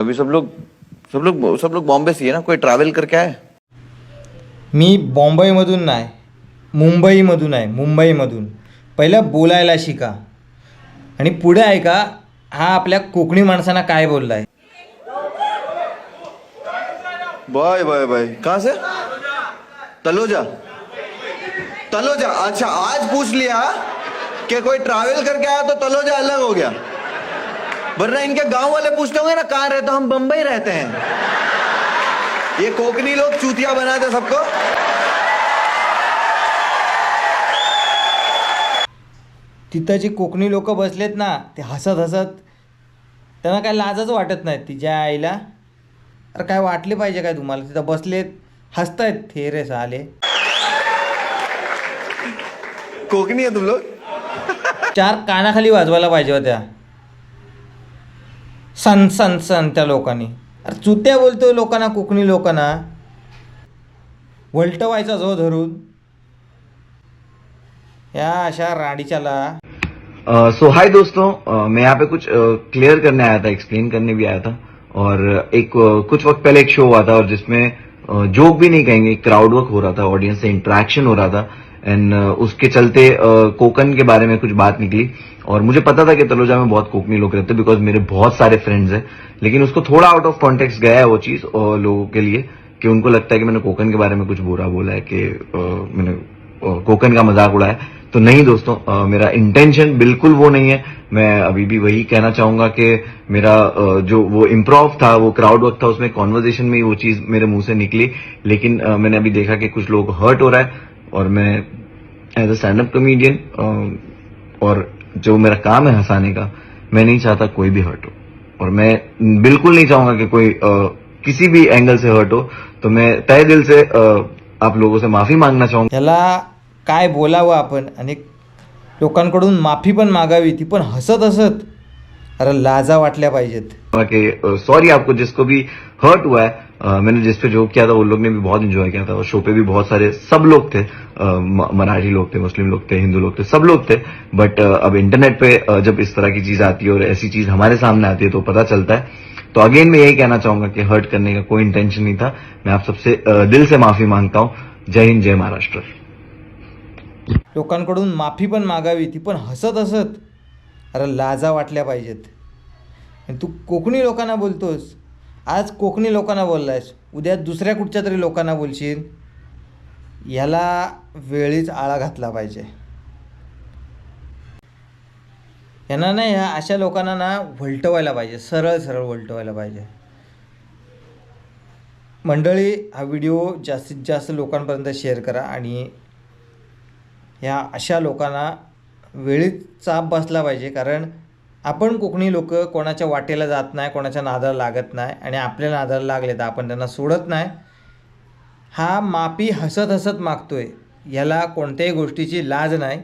अभी सब लोग सब लोग सब लोग बॉम्बे से ही है ना? कोई ट्रैवल करके आए? मी बॉम्बईमधून नाही मुंबईमधून आहे मुंबईमधून. पहिलं बोलायला शिका. आणि पुढे ऐका हा आपल्या कोकणी माणसांना काय बोलला आहे बाय बाय बाय. कहाँ से? तलोजा. तलोजा. अच्छा आज पूछ लिया कि कोई ट्रैवल करके आया तो तलोजा अलग हो गया। वरना इनके गांव वाले पूछते होंगे ना कहाँ रहते हो? हम बम्बई रहते हैं। ये कोकनी लोग चूतिया बनाते सबको। तिथं जे कोकणी लोक बसलेत ना ते हसत हसत त्यांना काय लाजच वाटत नाही तिच्या आईला. अरे काय वाटले पाहिजे काय तुम्हाला? तिथं बसलेत हसतायत हे रे साले. कोकनी है तुम लोग चार कानाखाली वाजवायला पाहिजे होत्या. सन सन सन त्या लोकांनी. अरे चुत्या बोलतो लोकांना कोकणी लोकांना. वलटवायचा जो धरून. या अशा राडीच्याला सो हाय दोस्तों. अ, मैं यहाँ पे कुछ क्लियर करने आया था एक्सप्लेन करने भी आया था. और एक कुछ वक्त पहले एक शो हुआ था और जिसमें जोक भी नहीं कहेंगे क्राउड वर्क हो रहा था ऑडियंस से इंटरेक्शन हो रहा था. एंड उसके चलते अ, कोकन के बारे में कुछ बात निकली। और मुझे पता था कि तलोजा में बहुत कोकनी लोग रहते बिकॉज़ मेरे बहुत सारे फ्रेंड्स हैं। लेकिन उसको थोड़ा आउट ऑफ़ कॉन्टेक्स्ट गया है वो चीज़ और लोगों के लिए कि उनको लगता है कि मैंने कोकन के बारे में कुछ बुरा बोला है कि मैंने कोकन का मज़ाक उड़ाया तो नहीं दोस्तों मेरा इंटेंशन बिल्कुल वो नहीं है। मैं अभी भी वही कहना चाहूँगा कि मेरा जो वो इम्प्रोव था वो क्राउड वर्क था उसमें कॉन्वर्जेशन में वो चीज़ मेरे मुँह से निकली। लेकिन मैंने अभी देखा कि कुछ लोग हर्ट हो रहा है। और मैं as a stand up comedian और जो मेरा काम है हंसाने का मैं नहीं चाहता कोई भी हर्ट हो। और मैं बिल्कुल नहीं चाहूंगा कि कोई आ, किसी भी एंगल से हर्ट हो तो मैं तय दिल से आ, आप लोगों से माफी मांगना चाहूंगा ह्याला काय बोलावं आपण आणि लोकांकडून माफी पण मागावी ती पण हसत हसत अरे लाजा वाटल्या पाहिजेत. सॉरी आपको जिसको भी हर्ट हुआ है मैंने जिस पे जोक किया था वो लोग ने भी बहुत एंजॉय किया था। और शो पे भी बहुत सारे सब लोग थे मराठी लोग थे मुस्लिम लोग थे हिंदू लोग थे सब लोग थे। बट अब इंटरनेट पे जब इस तरह की चीज आती है और ऐसी चीज हमारे सामने आती है तो पता चलता है। तो अगेन मैं यही कहना चाहूंगा कि हर्ट करने का कोई इंटेंशन नहीं था। मैं आप सबसे दिल से माफी मांगता हूं। जय हिंद जय महाराष्ट्र। लोकांकडून माफी पण मागावी ती पण हसत हसत अरे लाजा वाटल्या पाहिजेत. आणि तू कोकणी लोकांना बोलतोस. आज कोकणी लोकांना बोललायस. उद्या दुसऱ्या कुठच्या तरी लोकांना बोलशील. ह्याला वेळीच आळा घातला पाहिजे. यांना ना ह्या अशा लोकांना ना वलटवायला पाहिजे. सरळ सरळ वलटवायला पाहिजे. मंडळी हा व्हिडिओ जास्तीत जास्त लोकांपर्यंत शेअर करा आणि ह्या अशा लोकांना वेळीच चाप बसला पाहिजे कारण आपण कोकणी लोक कोणाच्या वाटेला जात नाही कोणाच्या नादाला लागत नाही आणि आपल्या नादाला लागले तर आपण त्यांना सोडत नाही. हा माफी हसत हसत मागतो आहे ह्याला कोणत्याही गोष्टीची लाज नाही.